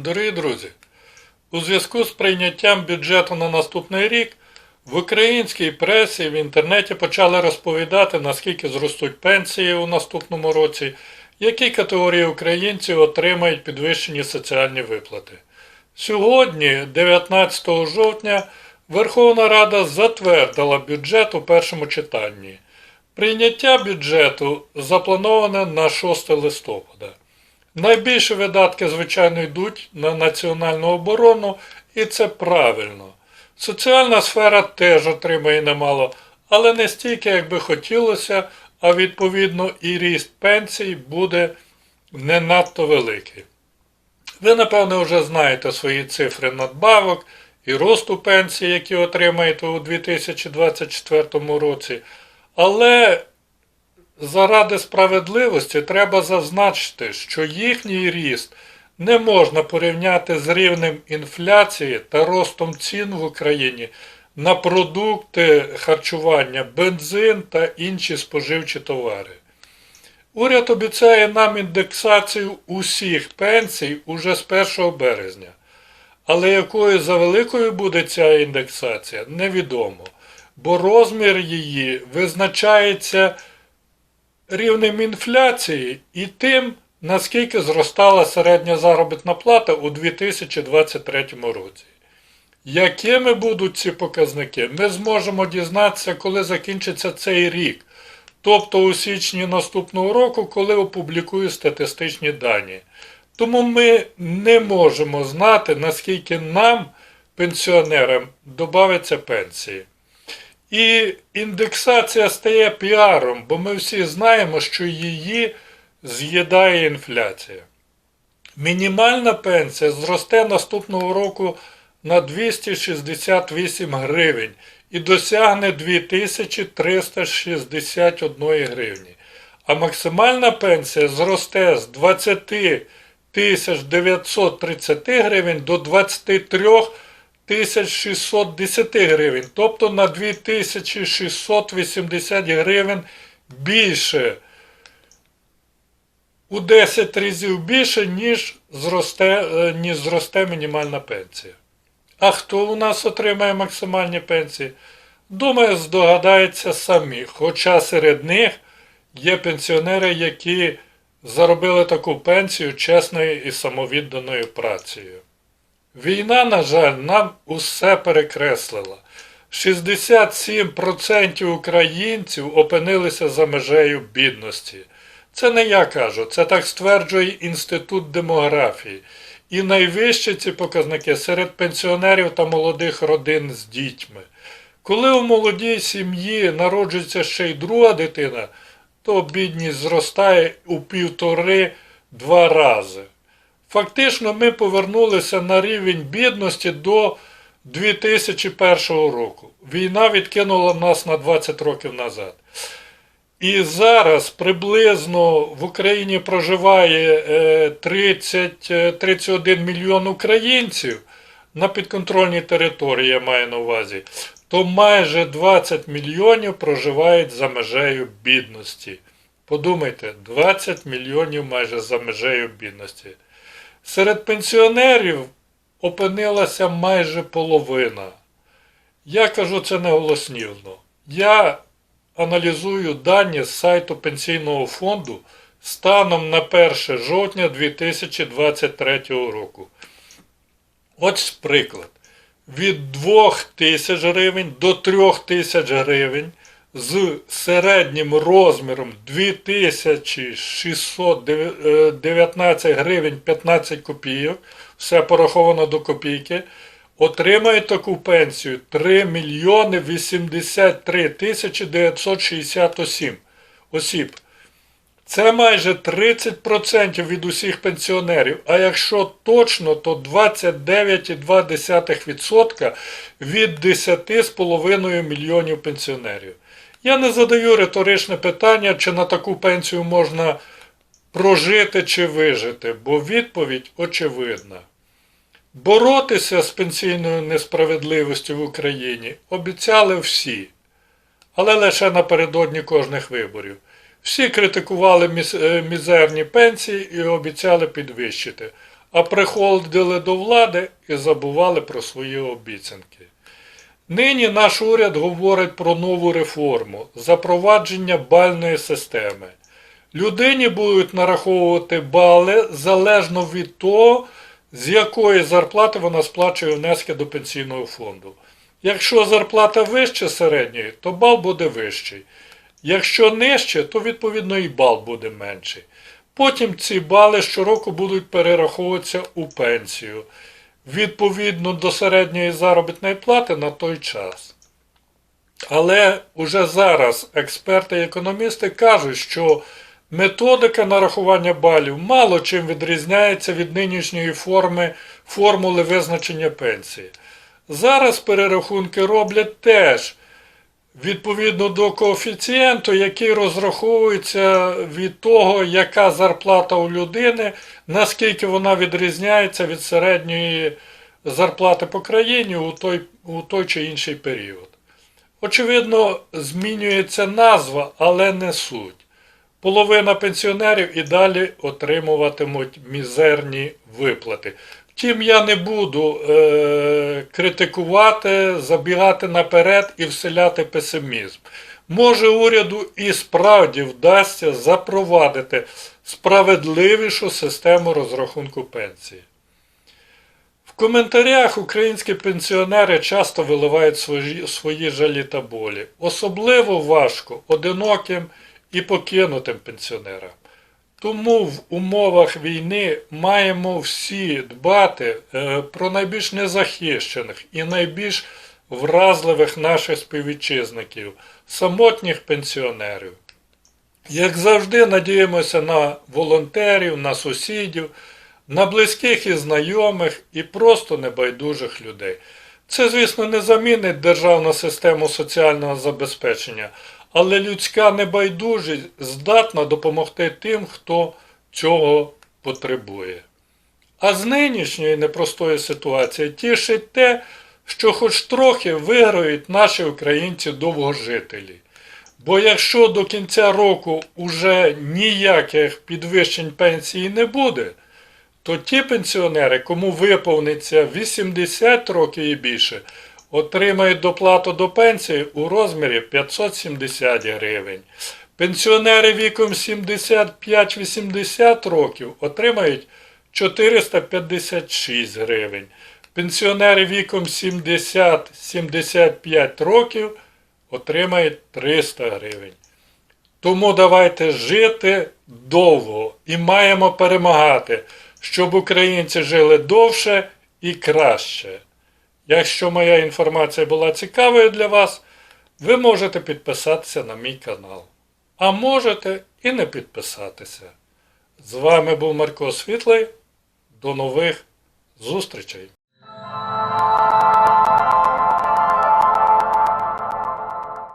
Дорогі друзі, у зв'язку з прийняттям бюджету на наступний рік в українській пресі в інтернеті почали розповідати, наскільки зростуть пенсії у наступному році, які категорії українців отримають підвищені соціальні виплати. Сьогодні, 19 жовтня, Верховна Рада затвердила бюджет у першому читанні. Прийняття бюджету заплановане на 6 листопада. Найбільші видатки, звичайно, йдуть на національну оборону, і це правильно. Соціальна сфера теж отримає немало, але не стільки, як би хотілося, а відповідно і ріст пенсій буде не надто великий. Ви, напевне, вже знаєте свої цифри надбавок і росту пенсії, які отримаєте у 2024 році. Але заради справедливості треба зазначити, що їхній ріст не можна порівняти з рівнем інфляції та ростом цін в Україні на продукти харчування, бензин та інші споживчі товари. Уряд обіцяє нам індексацію усіх пенсій уже з 1 березня. Але якою завеликою буде ця індексація, невідомо, бо розмір її визначається рівнем інфляції і тим, наскільки зростала середня заробітна плата у 2023 році. Якими будуть ці показники, ми зможемо дізнатися, коли закінчиться цей рік, тобто у січні наступного року, коли опублікую статистичні дані. Тому ми не можемо знати, наскільки нам, пенсіонерам, додаться пенсії. І індексація стає піаром, бо ми всі знаємо, що її з'їдає інфляція. Мінімальна пенсія зросте наступного року на 268 гривень і досягне 2361 гривні. А максимальна пенсія зросте з 20 930 гривень до 23 1610 гривень, тобто на 2680 гривень більше. У 10 разів більше, ніж зросте, е, ніж зросте мінімальна пенсія. А хто у нас отримає максимальні пенсії? Думаю, здогадається самі. Хоча серед них є пенсіонери, які заробили таку пенсію чесною і самовідданою працею. Війна, на жаль, нам усе перекреслила. 67% українців опинилися за межею бідності. Це не я кажу, це так стверджує Інститут демографії. І найвищі ці показники серед пенсіонерів та молодих родин з дітьми. Коли у молодій сім'ї народжується ще й друга дитина, то бідність зростає у півтори-два рази. Фактично ми повернулися на рівень бідності до 2001 року. Війна відкинула нас на 20 років назад. І зараз приблизно в Україні проживає е, 30, 31 мільйон українців на підконтрольній території, я маю на увазі, то майже 20 мільйонів проживають за межею бідності. Подумайте, 20 мільйонів майже за межею бідності. Серед пенсіонерів опинилася майже половина. Я кажу це не голоснівно. Я аналізую дані з сайту Пенсійного фонду станом на 1 жовтня 2023 року. Ось приклад. Від 2 тисяч гривень до 3 тисяч гривень з середнім розміром 2619 гривень 15 копійок, все пораховано до копійки, отримають таку пенсію 3 мільйони 83 тисячі 967 осіб. Це майже 30% від усіх пенсіонерів, а якщо точно, то 29,2% від 10,5 мільйонів пенсіонерів. Я не задаю риторичне питання, чи на таку пенсію можна прожити чи вижити, бо відповідь очевидна. Боротися з пенсійною несправедливістю в Україні обіцяли всі, але лише напередодні кожних виборів. Всі критикували е, мізерні пенсії і обіцяли підвищити. а приходили до влади і забували про свої обіцянки. Нині наш уряд говорить про нову реформу запровадження бальної системи. Людині будуть нараховувати бали залежно від того, з якої зарплати вона сплачує внески до пенсійного фонду. Якщо зарплата вище середньої, то бал буде вищий. Якщо нижче, то відповідно і бал буде менший. Потім ці бали щороку будуть перераховуватися у пенсію відповідно до середньої заробітної плати на той час. Але уже зараз експерти і економісти кажуть, що методика нарахування балів мало чим відрізняється від нинішньої форми формули визначення пенсії. Зараз перерахунки роблять теж відповідно до коефіцієнту, який розраховується від того, яка зарплата у людини, наскільки вона відрізняється від середньої зарплати по країні у той, у той чи інший період. Очевидно, змінюється назва, але не суть. Половина пенсіонерів і далі отримуватимуть мізерні виплати. Втім, я не буду е- критикувати, забігати наперед і вселяти песимізм. Може, уряду і справді вдасться запровадити справедливішу систему розрахунку пенсії. В коментарях українські пенсіонери часто виливають свої, свої жалі та болі. Особливо важко одиноким і покинутим пенсіонерам. Тому в умовах війни маємо всі дбати е, про найбільш незахищених і найбільш вразливих наших співвітчизників, самотніх пенсіонерів. Як завжди, надіємося на волонтерів, на сусідів, на близьких і знайомих і просто небайдужих людей. Це, звісно, не замінить державну систему соціального забезпечення, але людська небайдужість здатна допомогти тим, хто цього потребує. А з нинішньої непростої ситуації тішить те, що хоч трохи виграють наші українці довгожителі. Бо якщо до кінця року уже ніяких підвищень пенсії не буде, то ті пенсіонери, кому виповниться 80 років і більше, отримають доплату до пенсії у розмірі 570 гривень. Пенсіонери віком 75-80 років отримають 456 гривень. Пенсіонери віком 70-75 років отримають 300 гривень. Тому давайте жити довго і маємо перемагати, щоб українці жили довше і краще. Якщо моя інформація була цікавою для вас, ви можете підписатися на мій канал. А можете і не підписатися. З вами був Марко Світлий. До нових зустрічей!